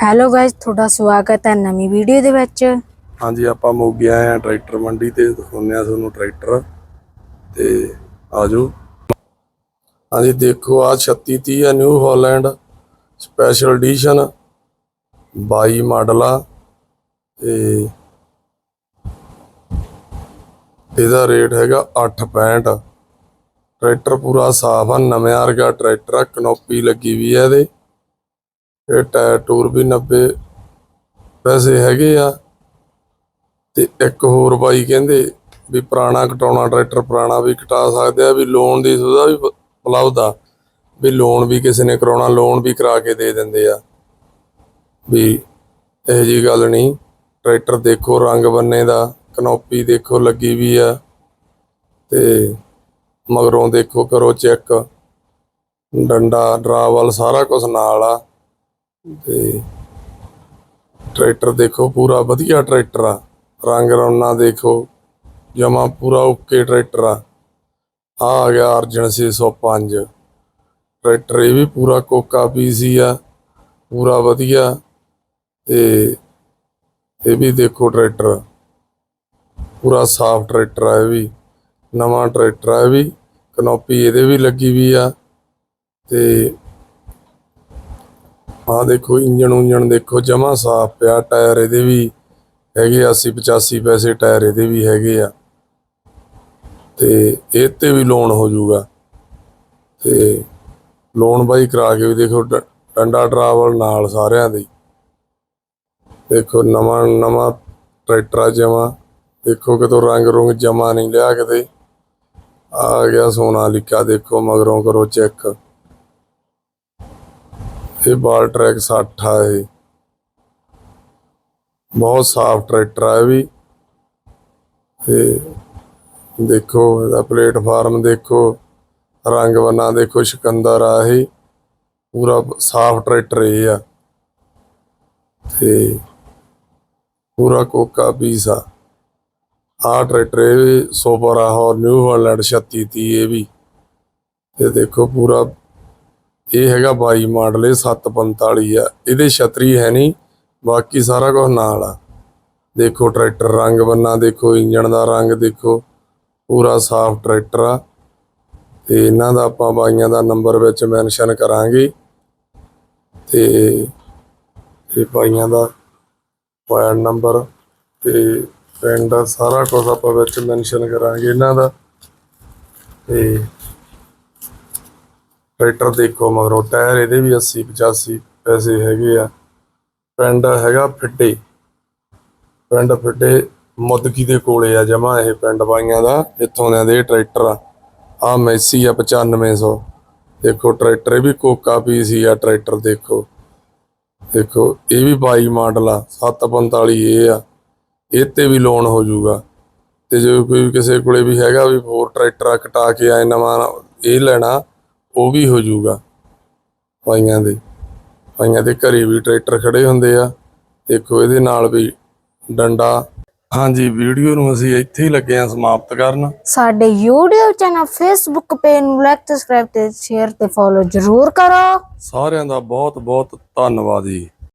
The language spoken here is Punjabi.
ਹੈਲੋ ਗਾਇਸ ਤੁਹਾਡਾ ਸਵਾਗਤ ਹੈ ਨਵੀਂ ਵੀਡੀਓ ਦੇ ਵਿੱਚ। ਹਾਂਜੀ, ਆਪਾਂ ਮੋਗੇ ਆਏ ਆ ਟਰੈਕਟਰ ਮੰਡੀ ਤੇ, ਦਿਖਾਉਂਦੇ ਆ ਤੁਹਾਨੂੰ ਟਰੈਕਟਰ। ਤੇ ਆਜੋ। ਹਾਂਜੀ, ਦੇਖੋ ਆ 3630 ਆ New Holland special edition 22 model ਆ। ਤੇ ਇਹਦਾ ਰੇਟ ਹੈਗਾ 865 ਟਰੈਕਟਰ ਪੂਰਾ ਸਾਫ਼ ਆ, ਨਵੇਂ ਵਰਗਾ ਟਰੈਕਟਰ ਆ, ਕਨੋਪੀ ਲੱਗੀ ਵੀ ਆ ਇਹਦੇ। ਇਹ ਟਾਇਰ ਟੂਰ ਵੀ 90 ਪੈਸੇ ਹੈਗੇ ਆ ਤੇ ਇੱਕ ਹੋਰ ਬਾਈ ਕਹਿੰਦੇ ਵੀ ਪੁਰਾਣਾ ਕਟਾਉਣਾ, ਟਰੈਕਟਰ ਪੁਰਾਣਾ ਵੀ ਕਟਾ ਸਕਦੇ ਆ, ਵੀ ਲੋਨ ਦੀ ਸੁਵਿਧਾ ਵੀ ਉਪਲਬਧ ਆ, ਵੀ ਲੋਨ ਵੀ ਕਿਸੇ ਨੇ ਕਰਾਉਣਾ ਲੋਨ ਵੀ ਕਰਾ ਕੇ ਦੇ ਦਿੰਦੇ ਆ। ਵੀ ਇਹੋ ਜੀ ਗੱਲ ਨਹੀਂ, ਟਰੈਕਟਰ ਦੇਖੋ, ਰੰਗ ਬੰਨੇ ਦਾ, ਕਨੋਪੀ ਦੇਖੋ, ਲੱਗੀ ਵੀ ਆ ਤੇ ਮਗਰੋਂ ਦੇਖੋ ਕਰੋ ਚੈੱਕ, ਡੰਡਾ ਡਰਾਵਲ ਸਾਰਾ ਕੁਝ ਨਾਲ ਆ। ਤੇ ਟਰੈਕਟਰ ਦੇਖੋ, ਪੂਰਾ ਵਧੀਆ ਟਰੈਕਟਰ ਆ। ਰੰਗ ਰੌਣਾ ਦੇਖੋ, ਜਮਾ ਪੂਰਾ ਓਕੇ ਟਰੈਕਟਰ ਆ। ਆ ਆ ਗਿਆ ਅਰਜਨ 605 ਟਰੈਕਟਰ ਇਹ ਵੀ ਪੂਰਾ ਕੋਕਾ ਪੀਸੀ ਆ, ਪੂਰਾ ਵਧੀਆ। ਤੇ ਇਹ ਵੀ ਦੇਖੋ ਟਰੈਕਟਰ, ਪੂਰਾ ਸਾਫ਼ ਟਰੈਕਟਰ ਆ ਇਹ ਵੀ, ਨਵਾਂ ਟਰੈਕਟਰ ਆ ਇਹ ਵੀ। ਕਨੋਪੀ ਇਹਦੇ ਵੀ ਲੱਗੀ ਵੀ ਆ। ਤੇ ਆ ਦੇਖੋ, ਇੰਜਣ ਉਂਜਣ ਦੇਖੋ, ਜਮਾ ਸਾਫ਼ ਪਿਆ, ਟਾਇਰ ਇਹਦੇ ਵੀ ਹੈਗੇ 80 85 ਪੈਸੇ ਟਾਇਰ ਇਹਦੇ ਵੀ ਹੈਗੇ ਆ। ਤੇ ਇਹ ਤੇ ਵੀ ਲੋਨ ਹੋ ਜਾਊਗਾ। ਤੇ ਲੋਨ ਬਾਈ ਕਰਾ ਕੇ ਵੀ ਦੇਖੋ, ਡ- ਡੰਡਾ ਟਰਾਵਲ ਨਾਲ ਸਾਰਿਆਂ ਦੇ। ਦੇਖੋ, ਨਵਾਂ ਨਵਾਂ ਟਰੈਕਟਰ ਆ ਜਮਾ। ਦੇਖੋ, ਕਿਤੋਂ ਰੰਗ ਰੁੰਗ ਜਮਾ ਨਹੀਂ ਲਿਆ ਕਿਤੇ। ਆ ਗਿਆ ਸੋਨਾ ਲਿਖਾ ਦੇਖੋ, ਮਗਰੋਂ ਕਰੋ ਚੈੱਕ। ਇਹ ਬਾਲ ਟਰੈਕ 60 ਆ ਇਹ। ਬਹੁਤ ਸਾਫ਼ ਟਰੈਕਟਰ ਆ ਇਹ ਵੀ। ਤੇ ਦੇਖੋ, ਇਹਦਾ ਪਲੇਟਫਾਰਮ ਦੇਖੋ, ਰੰਗ ਬੰਨਾ ਦੇਖੋ, ਸ਼ਿਕੰਦਰ ਆ ਇਹ। ਪੂਰਾ ਸਾਫ਼ ਟਰੈਕਟਰ ਇਹ ਆ। ਤੇ ਪੂਰਾ ਕੋਕਾ ਪੀਸ ਆ। ਆ ਟਰੈਕਟਰ ਇਹ ਵੀ, ਸੁਪਰ ਆ ਹੋਰ ਨਿਊ ਹਾਲੈਂਡ 3630 ਇਹ ਵੀ। ਇਹ ਦੇਖੋ, ਪੂਰਾ ਇਹ ਹੈਗਾ 22 ਮਾਡਲ, ਇਹ 745 ਆ। ਇਹਦੇ ਛਤਰੀ ਹੈ ਨਹੀਂ, ਬਾਕੀ ਸਾਰਾ ਕੁਝ ਨਾਲ ਆ। ਦੇਖੋ ਟਰੈਕਟਰ ਰੰਗ ਬੰਨਾ, ਦੇਖੋ ਇੰਜਣ ਦਾ ਰੰਗ, ਦੇਖੋ ਪੂਰਾ ਸਾਫ਼ ਟਰੈਕਟਰ ਆ। ਤੇ ਇਹਨਾਂ ਦਾ ਆਪਾਂ ਬਾਈਆਂ ਦਾ ਨੰਬਰ ਵਿੱਚ ਮੈਂਸ਼ਨ ਕਰਾਂਗੇ। ਤੇ ਇਹ ਬਾਈਆਂ ਦਾ ਮੋਬਾਈਲ ਨੰਬਰ ਤੇ ਪਿੰਡ ਸਾਰਾ ਕੁਝ ਆਪਾਂ ਵਿੱਚ ਮੈਂਸ਼ਨ ਕਰਾਂਗੇ ਇਹਨਾਂ ਦਾ। ਤੇ ਟਰੈਕਟਰ ਦੇਖੋ ਮਗਰੋਂ, ਟਾਇਰ ਇਹਦੇ ਵੀ 80 85 ਪੈਸੇ ਹੈਗੇ ਆ। ਪਿੰਡ ਹੈਗਾ ਫਿੱਡੇ ਪਿੰਡ ਫਿੱਡੇ ਮੁੱਦਕੀ ਦੇ ਕੋਲੇ ਆ ਜਮਾ ਇਹ ਪਿੰਡ ਬਾਈਆਂ ਦਾ, ਇੱਥੋਂ ਦੇ ਇਹ ਟਰੈਕਟਰ ਆ। ਆ ਮੈਸੀ ਆ 9500 ਦੇਖੋ ਟਰੈਕਟਰ, ਇਹ ਵੀ ਕੋਕਾ ਪੀਸੀ ਆ ਟਰੈਕਟਰ, ਦੇਖੋ। ਦੇਖੋ, ਇਹ ਵੀ 22 ਮਾਡਲ ਆ 745 ਇਹ ਆ। ਇਹ ਤੇ ਵੀ ਲੋਨ ਹੋ ਜਾਊਗਾ। ਤੇ ਜੇ ਕੋਈ ਕਿਸੇ ਕੋਲੇ ਵੀ ਹੈਗਾ ਵੀ ਹੋਰ ਟਰੈਕਟਰ ਆ ਕਟਾ ਕੇ ਆਏ ਨਵਾਂ, ਇਹ ਲੈਣਾ। ਉਹ ਵੀ ਹੋ ਜਾਊਗਾ। ਪਾਈਆਂ ਦੇ। ਪਾਈਆਂ ਦੇ ਘਰੇ ਵੀ ਟਰੈਕਟਰ ਖੜੇ ਹੁੰਦੇ ਆ। ਦੇਖੋ ਇਹਦੇ ਨਾਲ ਵੀ ਡੰਡਾ। ਹਾਂਜੀ ਵੀਡੀਓ ਨੂੰ ਅਸੀਂ ਇੱਥੇ ਹੀ ਲੱਗੇ ਆ ਸਮਾਪਤ ਕਰਨ। ਸਾਡੇ YouTube ਚੈਨਲ Facebook ਪੇਜ ਨੂੰ ਲਾਈਕ ਸਬਸਕ੍ਰਾਈਬ ਤੇ ਸ਼ੇਅਰ ਤੇ ਫੋਲੋ ਜ਼ਰੂਰ ਕਰੋ। ਸਾਰਿਆਂ ਦਾ ਬਹੁਤ ਬਹੁਤ ਧੰਨਵਾਦ ਜੀ।